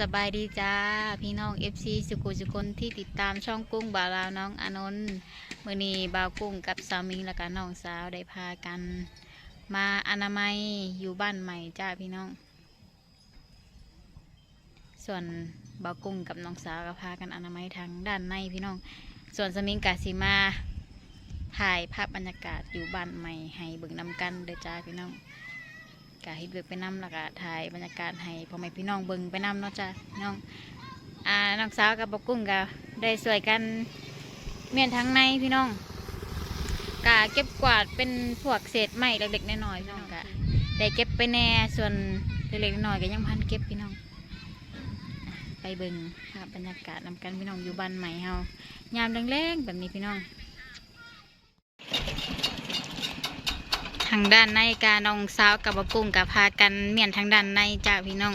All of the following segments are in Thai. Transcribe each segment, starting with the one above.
สบายดีจ้า พี่น้อง FC สุกุสุคนที่ติดตามช่องกุ้งบ่าวลาวน้องอนนท์มือนีบ่าวกุ้งกับสามีและก็น้องสาวได้พากัน มาอนามัยอยู่บ้านใหม่จ้าพี่น้อง ส่วนบ่าวกุ้งกับน้องสาวก็พากันอนามัยทางด้านในพี่น้อง ส่วนสมิงกาสิมาถ่ายภาพบรรยากาศอยู่บ้านใหม่ให้เบิ่งนำกันเด้อจ้าพี่น้อง กะเฮ็ดเวียกไปนำแล้วก็ถ่ายบรรยากาศให้พ่อแม่พี่น้องเบิ่งไปนำเนาะจ้ะน้องอ่าน้องสาวกับปกุ้งก็ได้สวยกันเมียนทั้งในพี่น้องกะเก็บกวาดเป็นพวกเศษไม้เล็กๆน้อยๆพี่น้องกะได้เก็บไปแน่ส่วนเล็กๆน้อยๆก็ยังพันเก็บพี่น้องไปเบิ่งภาพบรรยากาศนำกันพี่น้องอยู่บ้านใหม่เฮายามแรงๆแบบนี้พี่น้อง ทางด้านในกาน้องสาวกับบกุ้งกับพากันเมียนทางด้านในจ้าพี่น้อง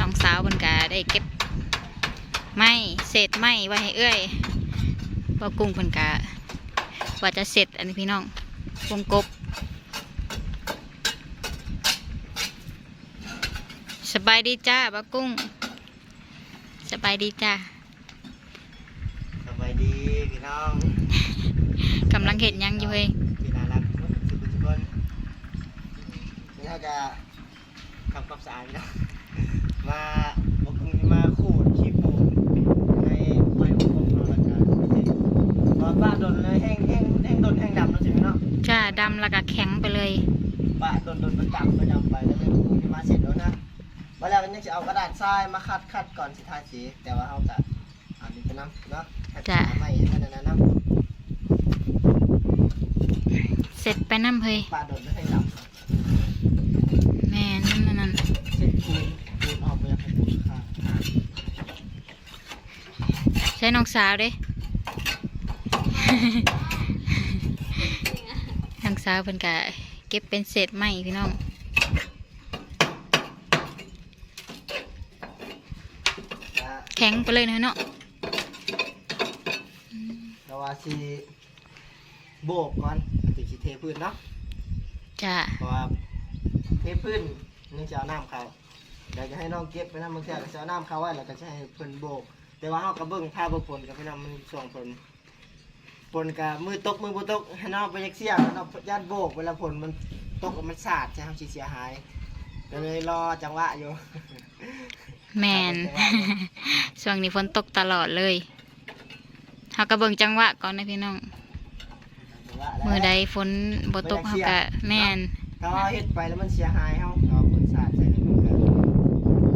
น้องสาวบนกาได้เก็บไม้เศษไม้ไว้ให้เอื้อยบกุ้งบนกาว่าจะเสร็จอันนี้พี่น้องวงกบสบายดีจ้าบกุ้งสบายดีจ้า น้องกำลังเห็นยังอยู่เฮ้ยพี่น่ารักทุกทุกทุกคนนี่เราจะทำความสะอาดนะมาบอกคุณมาขูดขี้ปูนในไม้อบรมเราละกันเพราะป้าโดนเลยแห้งแห้งแห้งโดนแห้งดำแล้วใช่ไหมเนาะจ้าดำแล้วก็แข็งไปเลยป้าโดนโดนมันดำไปดำไปแล้วเลยคุณมาเสร็จแล้วนะเวลามันยังจะเอากระดาษทรายมาคัดคัดก่อนสิทาสีแต่ว่าเขาจะอันนี้เป็นน้ำเนาะ ไม่ท่านนั้นน้เสร็จไปน้ำเฮยป้าโดนเลยแห้งดำแม่นั่นนั่นนั่นเส้นปูนปูนออกไปยังปูข้างใช้น้องสาวเด้ น้องสาวเพิ่นกะเก็บเป็นเศษไม้พี่น้อง แข็งไปเลยนะเนาะ สีโบกก่อนติสีเทพื้นเนาะจ้าเพราะว่าเทพื้นนี่จะเอาน้ำเขาเดี๋ยวจะให้น้องเก็บไปน้ำบางทีก็จะเอาน้ำเขาไว้แล้วก็จะให้เพิ่นโบก แต่ว่าเขากระเบื้องผ้าเบื้องฝนกับพี่น้องมันช่วงฝนฝนกับมือตกมือบ่ตกให้น้องไปยักเสียแล้วน้องญาติโบกเวลาฝนมันตกมันสาดใช่ไหมสิเสียหายก็เลยรอจังหวะอยู่ แมนช่วงนี้ฝนตกตลอดเลย เฮาก็เบิ่งจังหวะก่อนนะพี่น้องจังหวะแล้วมือใดฝนบ่ตกเฮาก็แม่นถ้าว่าเฮ็ดไปแล้วมันเสียหายเฮาเอาคนสาดใส่ในมือกัน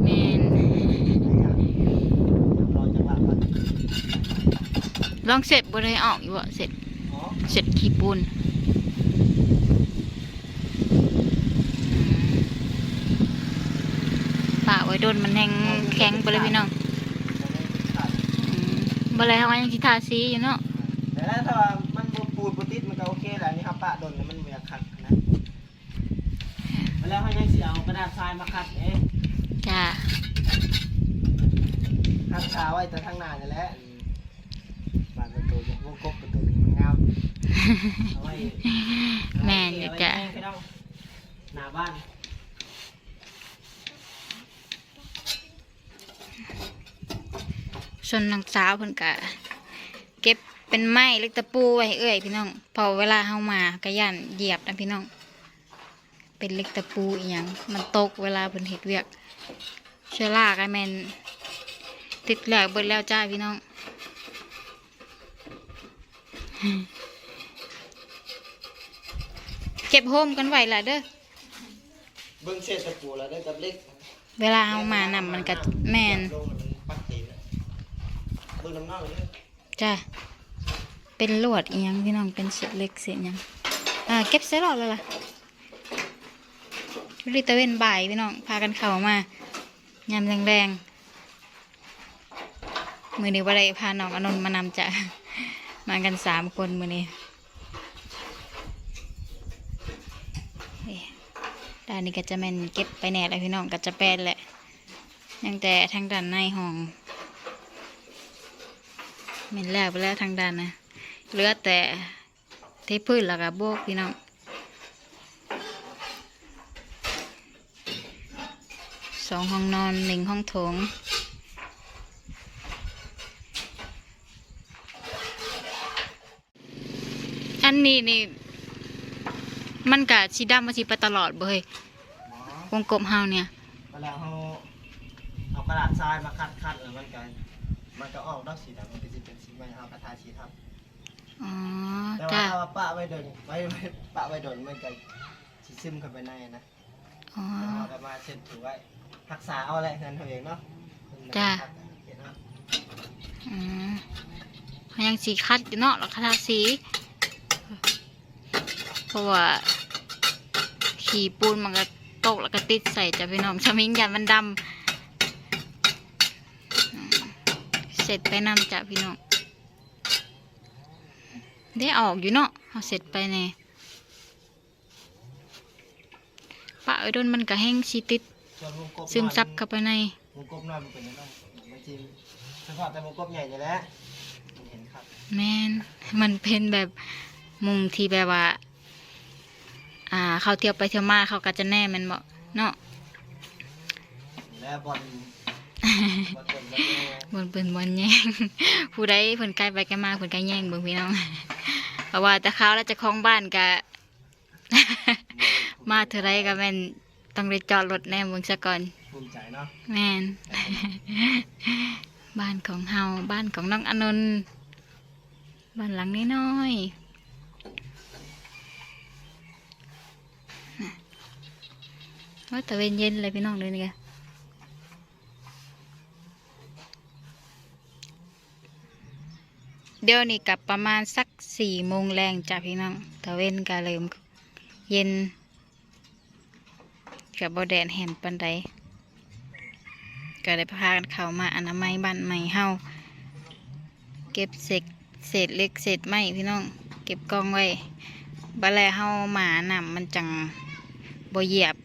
แม่นรอจังหวะก่อนลองเสร็จบ่ได้ออกอยู่บ่เสร็จอ๋อเสร็จขี้ปูนอืมป่าไว้โดนมันแห้งแข็งไปเลยพี่น้องอืม บ่เลยเฮาก็ยังสิทาสีอยู่เนาะแต่ถ้าว่ามันบ่ปูดบ่ติดมันก็โอเคแหละนี่ครับปะดนแล้วมันบ่อยากคักนะแล้วเฮายังสิเอากระดาษทรายมาคัดเองจ้าคัดขาไว้แต่ทางหน้านี่แหละบานประตูยังวงกบประตูนี่มันงามเอาไว้แม่นอยู่จ้ะเอาไว้ให้น้องหน้าบ้าน ส่วนน้องสาวเพิ่นก็เก็บเป็นไม้เล็กตะปูไว้ให้เอ้ยพี่น้องพอเวลาเฮามาก็ย่านเหยียบนะพี่น้อง เป็นเล็กตะปูอีหยังมันตกเวลาเพิ่นเฮ็ดเวียกเชื้อราก็แม่นติดแล้วเบิดแล้วจ้าพี่น้องเก็บโฮมกันไว้ล่ะเด้อเบิ่งเศษตะปูแล้วได้กับเล็ก เวลาเฮามานำมันก็แม่นลงแล้วมันปักตีนอะเบิ่งน้ำเน่าเลยจ้ะเป็นลวดอีหยังพี่น้องเป็นเศษเล็กเศษหยังอ่าเก็บเสร็จแล้วเลยล่ะรีตะเวนบ่ายพี่น้องพากันเข้ามายามแรงๆมือนี้ว่าได้พาน้องอนนท์มานำจ้ะมากันสามคนมือนี้ด้านนี้ก็จะแม่นเก็บไปแน่แล้วพี่น้องก็จะแปนแหละยังแต่ทางด้านในห้อง ม็นแล้วไปแล้วทางด้านนะเหลือแต่เทพื้นแล้วก็โบกพี่น้องสองห้องนอนหนึ่งห้องโถงอันนี้นี่ มันกะสีดำมาสีไปตลอดเบยวงกลมเฮาเนี่ยเวลาเขาเอากระดาษทรายมาคัดคัดแล้วมันก็ มันก็ออกดอกสีดำมันก็จะเป็นสีใหม่เอากระทาสีทับ อ๋อแต่ว่าจ้าถ้าว่าปะไว้ดนไว้ไว้ปะไว้ดนมันก็สิซึมเข้าไปในนะอ๋อ แต่ว่าก็มาเช็ดถูไว้รักษาเอาอะไรเงินเขาเองเนาะจ้ะ เห็นเนาะอืมเขายังสีคัดอยู่เนาะแล้วคาทาสีเพราะว่าขี่ปูนมันก็ตกแล้วก็ติดใส่จ้ะพี่น้องชมิงยันมันดำอืม เสร็จไปนำจ้ะพี่น้องได้ออกอยู่เนาะเอาเสร็จไปแน่ปะไอ้โดนมันก็แห้งชีติดส่วนวงกบซึมซับน้เข้าไปในอยวงกบน้อยมันเป็นยังไงมันจริงเฉพาะแต่วงกบใหญ่นี่แหละมันเห็นครับแมนมันเป็นแบบมุมที่แบบว่า อ่า เขาเที่ยวไปเที่ยวมาเขาก็จะแน่แมันบอกเนาะแล้วบอล บอลเป็นบอลแย่บนเป็นบนแย่งผู้ใดเพิ่นใกล้ไปใกล้มาเพิ่นก็แย่งเบิ่งพี่น้องเพราะว่าแต่เขาแล้วเจะคล้าของบ้านก็มาเท่าไรก็แม่นต้องได้จอดรถแน่เบิ่งซะก่อนภูมิใจเนาะแม่นบ้านของเฮาบ้านของน้องอนนท์บ้านหลังน้อยๆน่ะว่าแต่เวนเย็นเลยพี่น้องเลยนี่กะ เดี๋ยวนี้กลับประมาณสักสี่โมงแรงจ้ะพี่น้องตะเวนก็เริ่มเย็นกับบแดดแหมปันใดก็ได้พากันเข้ามาอนามัยบ้านใหม่เฮาเก็บเศษเศษเล็กเศษไม้พี่น้อง เก็บกองไว้บัดแลเฮาหมาหน่ะมันจังบ่เหยียบ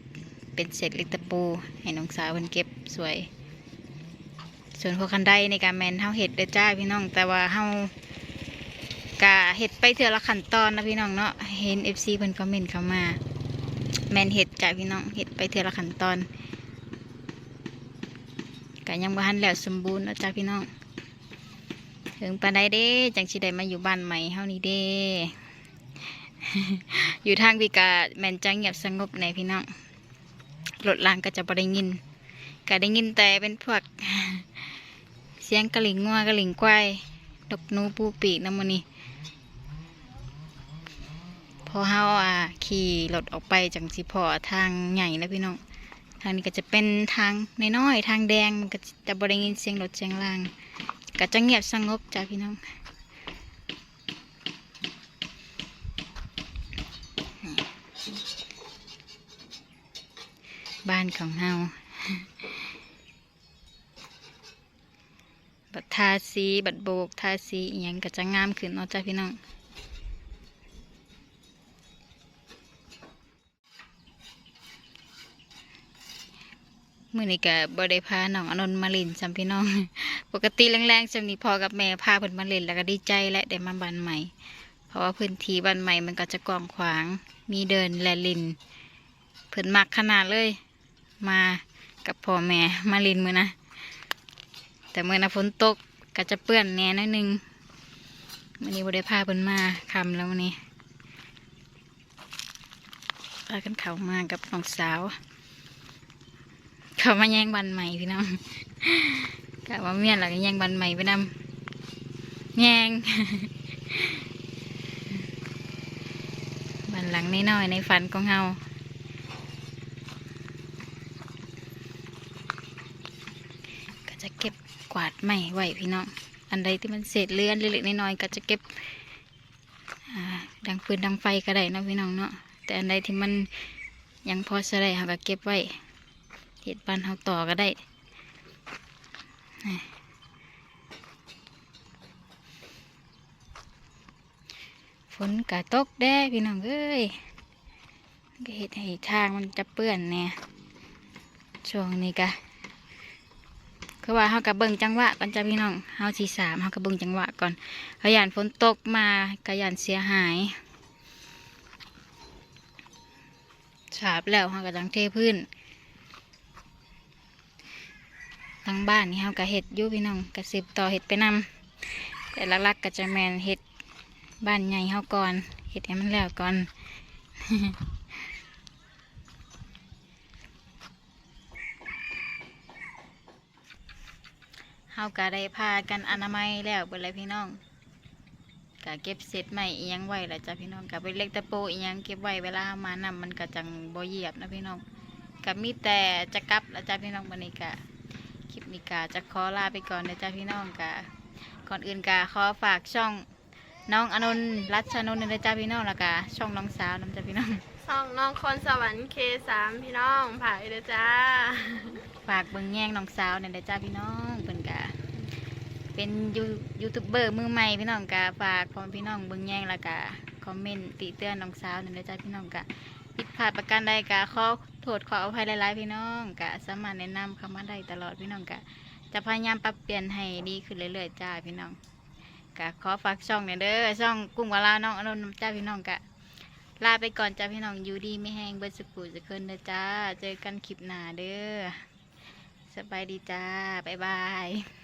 เป็นเศษเล็กตะปู ให้น้องสาวเพิ่นเก็บสวย ส่วนพวกคันไดในการแมนเฮาเห็ดเด้จ้าพี่น้อง แต่ว่าเฮา กะเห็ดไปเทื่อละขั้นตอนนะพี่น้องเนาะเห็น FC เพิ่นคอมเมนต์เข้ามา แมนเห็ดจ้าพี่น้องเห็ดไปเทื่อละขั้นตอนก็ยังบ่ทันแล้วสมบูรณ์นะจ้าพี่น้อง ถึงปานใดเด้ จังสิได้มาอยู่บ้านใหม่เฮานี่เด้ อยู่ทางวิกาแมนจังเงียบสงบในพี่น้องรถลางก็จะบ่ได้ยินก็ได้ยินแต่เป็นพวก เสียงกระหลิงงัวกระหลิงควายดกนูปูปีกน้ำมันนี่ พอเฮาอะขี่รถออกไปจังสิพอทางใหญ่แล้วพี่น้องทางนี้ก็จะเป็นทางน้อยๆทางแดงมันก็จะบริเวณเสียงรถเสียงราง ก็จะเงียบสงบจ้าพี่น้องบ้านของเฮาบัดทาสีบัดโบกทาสีอหยังก็จะงามขึ้นเนาะจ้าพี่น้อง มื่อนี้ก็บ่ได้พาน้องอนนท์มาเล่นจำพี่น้อง ปกติแรงๆจำนี้พอกับแม่พาเพิ่นมาเล่นแล้วก็ดีใจและได้มาบ้านใหม่ เพราะว่าพื้นที่บ้านใหม่มันก็จะกว้างขวาง มีเดินและลินเพิ่นมักขนาดเลย มากับพ่อแม่มาเลินมือนะ แต่เมื่อนะฝนตกก็จะเปื้อนแหน่นิดนึงมื่อนี้บ่ได้พาเพิ่นมาคำแล้วมื้อนี้พากันเข้ามากับน้องสาว เขามาแย่งบันใหม่พี่น้องกะว่าเมียนหลักแย่งบันใหม่ไปนำแย่งบันหลังน้อยๆในฝันของเฮาก็จะเก็บกวาดใหม่ไว้พี่น้องอันใดที่มันเศษเลื่อนเล็กๆน้อยๆก็จะเก็บดังฟืนดังไฟก็ได้นะพี่น้องเนาะแต่อันใดที่มันยังพอจะได้เราก็เก็บไว้ เห็ดบานเขาต่อก็ได้ฝนกะตกแด้พี่น้องเอ้ยก็เห็ดให้ทางมันจะเปื้อนเนี่ยช่วงนี้กะคือว่าเขากะเบิ่งจังหวะก่อนจ้ะพี่น้องเฮาสีสามเขากะเบิ่งจังหวะก่อนขยานฝนตกมากะยานเสียหายฉาบแล้วเขากะจังเทพื้น ทางบ้านนี่เฮาก็เฮ็ดยู่พี่น้องก็สืบต่อเฮ็ดไปนำแต่ลักๆก็จะแม่นเฮ็ดบ้านใหญ่เฮาก่อนเฮ็ดให้มันแล้วก่อนเฮาก็ได้พากันอนามัยแล้วเบิดเลยพี่น้องก็เก็บเศษใหม่อียังไว้ล้วจ้ะพี่น้องก็เป็นเล็กตะโปอียังเก็บไว้เวลาเฮามานำมันก็จังบ่เหยียบนะพี่น้องก็มีแต่จะกลับล้วจ้ะพี่น้องวันนี้ก็ คลิปนี้ก็จะขอลาไปก่อนนะจ้ะพี่น้องก็ก่อนอื่นก็ขอฝากช่องน้องอนนท์รัชนนท์นะจ้ะพี่น้องแล้วก็ช่องน้องสาวนํจ้ะพี่น้องช่องน้องคนสวรรค์เคสามพี่น้องผ่ายเด้อจ้า ฝากเบิ่งแย่งน้องสาวเนี่ยเด้อจ้าพี่น้องเพิ่นกะเป็นยูยูทูบเบอร์มือใหม่พี่น้องกะฝากพอพี่น้องเบิ่งแย่งแล้วกะคอมเมนต์ติเตือนน้องสาวเนี่ยเด้อจ้าพี่น้องกะผิดพลาดประการใดกะขอ โทษขออภัยหลายๆพี่น้องกะสามารถแนะนำเข้ามาได้ตลอดพี่น้องกะจะพยายามปรับเปลี่ยนให้ดีขึ้นเรื่อยๆจ้าพี่น้องกะขอฝากช่องเนี่ยเด้อช่องกุ้งวาลาน้องอนุนจ้าพี่น้องกะลาไปก่อนจ้าพี่น้องอยู่ดีไม่แห้งเบิดสกูจะขึ้นเด้อจ้า เจอกันคลิปหน้าเด้อสบายดีจ้าบ๊ายบาย